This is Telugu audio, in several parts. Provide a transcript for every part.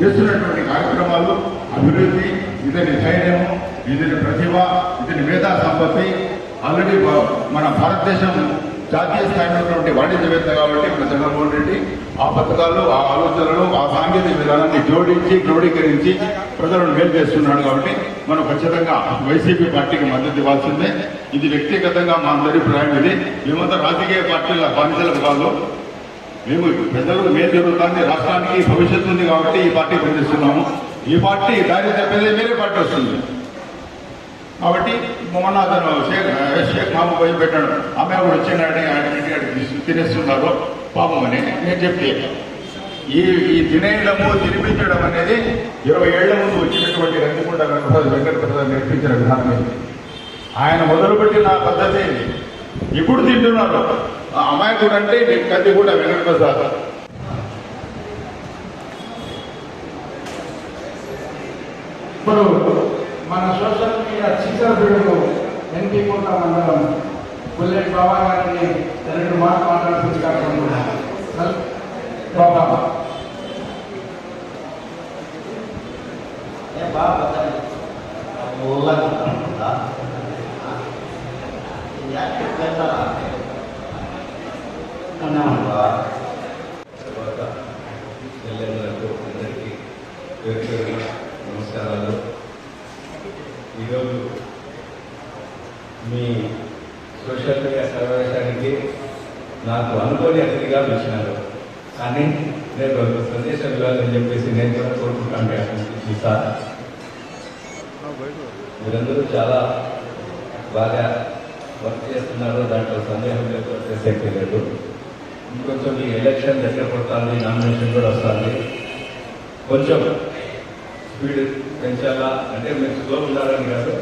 చేస్తున్నటువంటి కార్యక్రమాలు అభివృద్ధి ఇతని ధైర్యము ఇతని ప్రతిభ ఇతని మేధా సంపత్తి ఆల్రెడీ మన భారతదేశం జాతీయ స్థాయిలో ఉన్నటువంటి వాణిజ్యవేత్త కాబట్టి మన జగన్మోహన్ రెడ్డి ఆ పథకాలు ఆ ఆలోచనలు ఆ సాంకేతిక విధానాన్ని జోడించి క్రోడీకరించి ప్రజలను మేలు చేస్తున్నాడు కాబట్టి మనం ఖచ్చితంగా వైసీపీ పార్టీకి మద్దతు ఇవ్వాల్సిందే. ఇది వ్యక్తిగతంగా మా అందరి ప్రయాణం ఇది. మేమంతా రాజకీయ పార్టీల బానిసలకు కాదు. మేము ప్రజలకు మేలు జరుగుతుంది రాష్ట్రానికి భవిష్యత్తు ఉంది కాబట్టి ఈ పార్టీ పనిచేస్తున్నాము. ఈ పార్టీ దారి తప్పేదే వేరే పార్టీ వస్తుంది. కాబట్టి మొన్న అతను షేక్ షేక్ మామ పోయి పెట్టాడు. ఆమె కూడా వచ్చిందంటే ఆయన తినేస్తున్నారు. పాపం అని నేను చెప్తే ఈ ఈ తినేయడము తినిపించడం అనేది ఇరవై ఏళ్ళ ముందు వచ్చినటువంటి రంగికుంట వెంకటప్రసాద్ వెంకటప్రసాద్ నేర్పించిన విధానం ఆయన మొదలుపెట్టిన పద్ధతి ఇప్పుడు తింటున్నారు. అమాయకుడు అంటే నీకు కత్తి కూడా వెంకటప్రసాద్ ఇప్పుడు మన సోషల్ మీడియా చిత్రపీడుగు ఎన్పి కోట మండలం బుల్లెట్ బాబా గారిని రెండు మాటలు మాట్లాడుతుంది కాకుండా బాబా. ఏ బాగా పడ్డాయి. ఊళ్ళకుంటా. యాక్టివ్ తర్వాత చెల్లెళ్ళకు అందరికీ పేరు పేరున నమస్కారాలు ఈరోజు మీ సోషల్ మీడియా సమావేశానికి నాకు అనుకోని అతిథిగా పిలిచినారు కానీ నేను ఒక సందేశం ఇవ్వాలని చెప్పేసి నేను కూడా కోరుకుంటాను ఈసారి మీరందరూ చాలా బాగా వర్క్ చేస్తున్నారు దాంట్లో సందేహం లేదు ప్రసక్తి లేదు ఇంకొంచెం ఈ ఎలక్షన్ దగ్గర పడుతుంది నామినేషన్ కూడా వస్తుంది. కొంచెం స్పీడ్ పెంచాలా? అంటే మీరు స్లో ఉండాలని కాదు.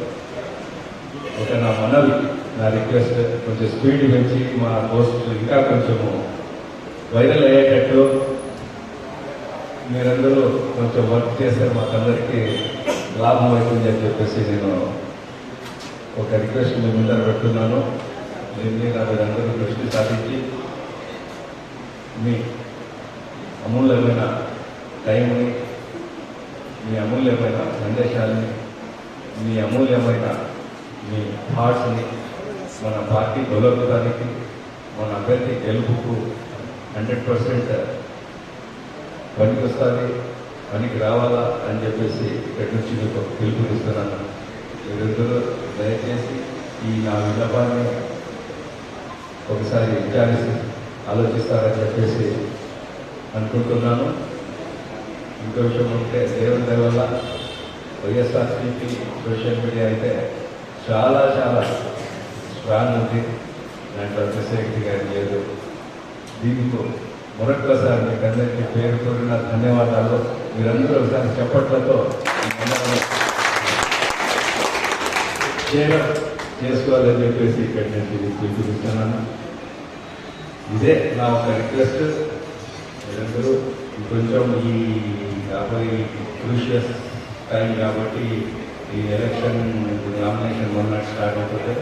ఒక నా మనవి నా రిక్వెస్ట్ కొంచెం స్పీడ్ పెంచి మా పోస్ట్ ఇంకా కొంచెము వైరల్ అయ్యేటట్టు మీరందరూ కొంచెం వర్క్ చేస్తే మాకందరికీ లాభం అవుతుంది అని చెప్పేసి నేను ఒక రిక్వెస్ట్ మీ ముందర పెట్టున్నాను దీన్ని మీద మీరందరూ దృష్టి సాధించి మీ అమూల్యమైన టైంని మీ అమూల్యమైన సందేశాలని మీ అమూల్యమైన మీ థాట్స్ని మన పార్టీ బలోపేతానికి మన అభ్యర్థి గెలుపుకు హండ్రెడ్ పర్సెంట్ పనికి వస్తుంది పనికి రావాలా అని చెప్పేసి ఇక్కడి నుంచి మీకు పిలుపునిస్తున్నాను. మీరందరూ దయచేసి ఈ నా విన్నపాన్ని ఒకసారి విచారిస్తుంది ఆలోచిస్తారని చెప్పేసి అనుకుంటున్నాను. ఇంకో విషయం ఉంటే దేవుని వల్ల వైఎస్ఆర్సీపీ సోషల్ మీడియా అయితే చాలా చాలా స్ట్రాంగ్ ఉంది. దాంట్లో అతిశక్తి గారి లేదు. దీనికి మరొక్కసారి మీకు అందరికీ పేరు కోరిన ధన్యవాదాలు. మీరందరూ ఒకసారి చెప్పట్లతో చేయడం చేసుకోవాలని చెప్పేసి ఇక్కడ నేను పిలుపునిస్తున్నాను ఇదే నా ఒక రిక్వెస్ట్ మీరందరూ కొంచెం ఈ యాభై క్రూషియస్ టైం కాబట్టి ఈ ఎలక్షన్ నామినేషన్ మొన్న స్టార్ట్ అవుతుంది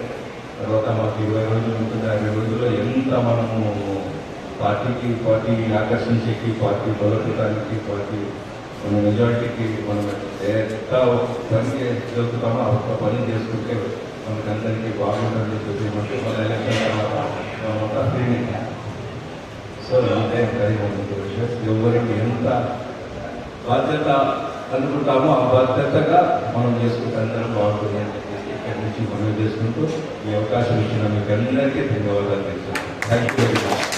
తర్వాత మాకు ఇరవై రోజులు ఉంటుంది. ఆ రోజుల్లో ఎంత మనము పార్టీకి పార్టీ ఆకర్షించేకి పార్టీ బలోపేతానికి పార్టీ మన మెజారిటీకి మనం ఎంత పని చేస్తామో ఒక్క పని చేసుకుంటే మనకందరికీ బాగుంటుంది చెప్పి మన ఎలక్షన్ తర్వాత మనమంతా ఫ్రీనే సో ఇదే విషయం ఎవరికి ఎంత బాధ్యత అనుకుంటామో ఆ బాధ్యతగా మనం చేసుకుంటే అందరం బాగుంటుంది అని చెప్పేసి ఇక్కడి నుంచి మనం చేసుకుంటూ ఈ అవకాశం ఇచ్చిన మీకు అందరికీ ధన్యవాదాలు తెలుసు థ్యాంక్ యూ వెరీ మచ్